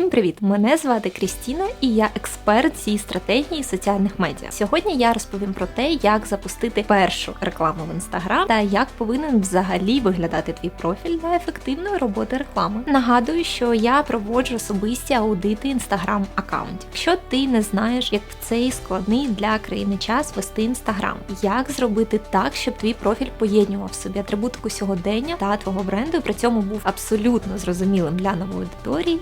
Всім привіт! Мене звати Крістіна і я експерт зі стратегії соціальних медіа. Сьогодні я розповім про те, як запустити першу рекламу в інстаграм та як повинен взагалі виглядати твій профіль для ефективної роботи реклами. Нагадую, що я проводжу особисті аудити інстаграм аккаунтів. Якщо ти не знаєш, як в цей складний для країни час вести інстаграм, як зробити так, щоб твій профіль поєднував в собі атрибутику сьогодення та твого бренду, і при цьому був абсолютно зрозумілим для нової аудиторії,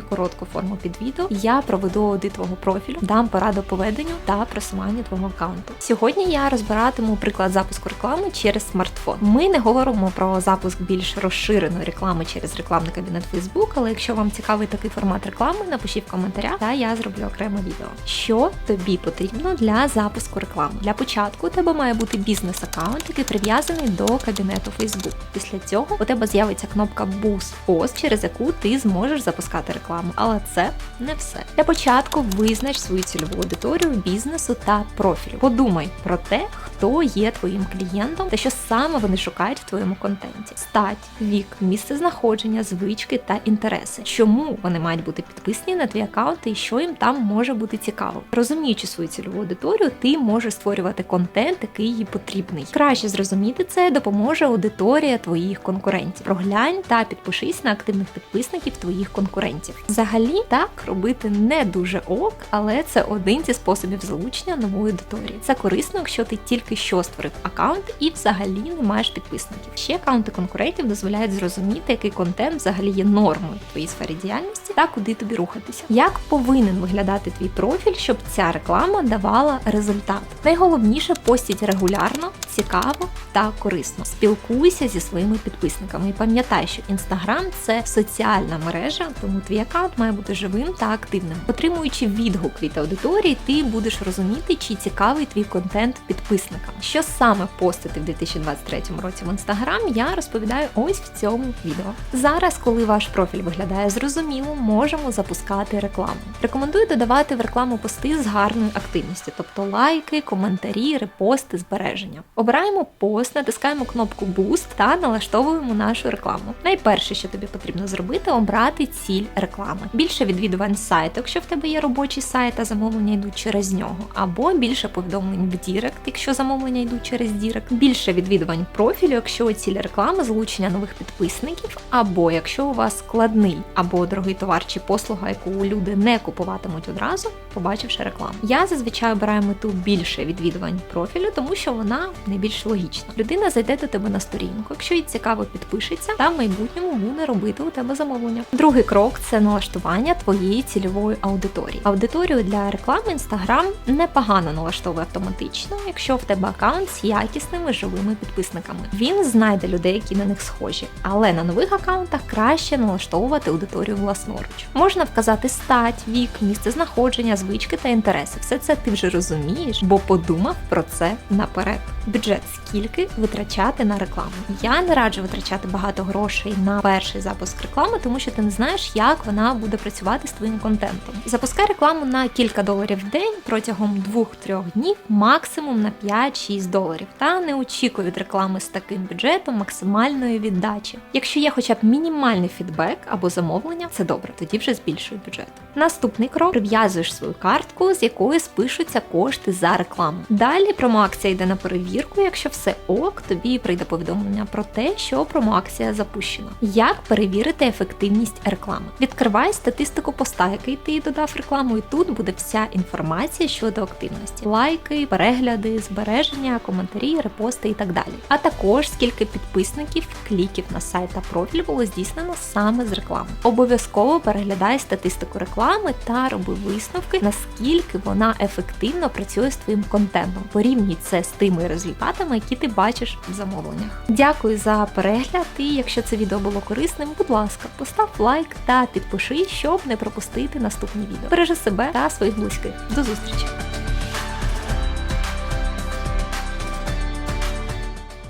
заповнюй коротку форму під відео. Я проведу аудит твого профілю, дам пораду по веденню та просуванню твого аккаунту. Сьогодні я розбиратиму приклад запуску реклами через смартфон. Ми не говоримо про запуск більш розширеної реклами через рекламний кабінет Facebook, але якщо вам цікавий такий формат реклами, напишіть в коментарях, та я зроблю окреме відео. Що тобі потрібно для запуску реклами? Для початку у тебе має бути бізнес-аккаунт, який прив'язаний до кабінету Facebook. Після цього у тебе з'явиться кнопка Boost Post, через яку ти зможеш запускати рекламу. Але це не все. Для початку визнач свою цільову аудиторію бізнесу та профілю. Подумай про те, хто є твоїм клієнтом та що саме вони шукають в твоєму контенті: стать, вік, місце знаходження, звички та інтереси. Чому вони мають бути підписані на твій аккаунт і що їм там може бути цікаво? Розуміючи свою цільову аудиторію, ти можеш створювати контент, який їй потрібний. Краще зрозуміти це допоможе аудиторія твоїх конкурентів. Проглянь та підпишись на активних підписників твоїх конкурентів. Взагалі так робити не дуже ок, але це один зі способів залучення нової аудиторії. Це корисно, якщо ти тільки що створив аккаунт і взагалі не маєш підписників. Ще аккаунти конкурентів дозволяють зрозуміти, який контент взагалі є нормою в твоїй сфері діяльності та куди тобі рухатися. Як повинен виглядати твій профіль, щоб ця реклама давала результат? Найголовніше постіть регулярно, цікаво та корисно. Спілкуйся зі своїми підписниками і пам'ятай, що інстаграм це соціальна мережа, тому твій аккаунт має бути живим та активним. Отримуючи відгук від аудиторії, ти будеш розуміти, чи цікавий твій контент підписникам. Що саме постити в 2023 році в інстаграм, я розповідаю ось в цьому відео. Зараз, коли ваш профіль виглядає зрозуміло, можемо запускати рекламу. Рекомендую додавати в рекламу пости з гарною активністю, тобто лайки, коментарі, репости, збереження. Обираємо пост, натискаємо кнопку Boost та налаштовуємо нашу рекламу. Найперше, що тобі потрібно зробити, обрати ціль реклами. Більше відвідувань сайту, якщо в тебе є робочий сайт, а замовлення йдуть через нього, або більше повідомлень в Дірект, якщо замовлення йдуть через Дірект, більше відвідувань профілю, якщо ціль реклами залучення нових підписників, або якщо у вас складний або дорогий товар чи послуга, яку люди не купуватимуть одразу, побачивши рекламу. Я зазвичай обираю мету більше відвідувань профілю, тому що вона найбільш логічна. Людина зайде до тебе на сторінку, якщо їй цікаво підпишеться, та в майбутньому буде робити у тебе замовлення. Другий крок це налаштування твоєї цільової аудиторії. Аудиторію для реклами Instagram непогано налаштовує автоматично, якщо в тебе аккаунт з якісними живими підписниками. Він знайде людей, які на них схожі, але на нових аккаунтах краще налаштовувати аудиторію власноруч. Можна вказати стать, вік, місце знаходження, звички та інтереси. Все це ти вже розумієш, бо подумав про це наперед. Бюджет скільки витрачати на рекламу. Я не раджу витрачати багато грошей на перший запуск реклами, тому що ти не знаєш, як вона буде працювати з твоїм контентом. Запускай рекламу на кілька доларів в день протягом 2-3 днів, максимум на 5-6 доларів. Та не очікуй від реклами з таким бюджетом максимальної віддачі. Якщо є хоча б мінімальний фідбек або замовлення, це добре, тоді вже збільшуй бюджет. Наступний крок прив'язуєш свою картку, з якої спишуться кошти за рекламу. Далі промоакція йде на перевірку. Якщо все ок, тобі прийде повідомлення про те, що промоакція запущена. Як перевірити ефективність реклами? Відкривай статистику поста, який ти додав рекламу, і тут буде вся інформація щодо активності: лайки, перегляди, збереження, коментарі, репости і так далі. А також скільки підписників, кліків на сайт та профіль було здійснено саме з реклами. Обов'язково переглядай статистику реклами та роби висновки, наскільки вона ефективно працює з твоїм контентом. Порівнюй це з тими результатами, які ти бачиш в замовленнях. Дякую за перегляд. І якщо це відео було корисним, будь ласка, постав лайк та підпишись, щоб не пропустити наступні відео. Бережи себе та своїх близьких. До зустрічі!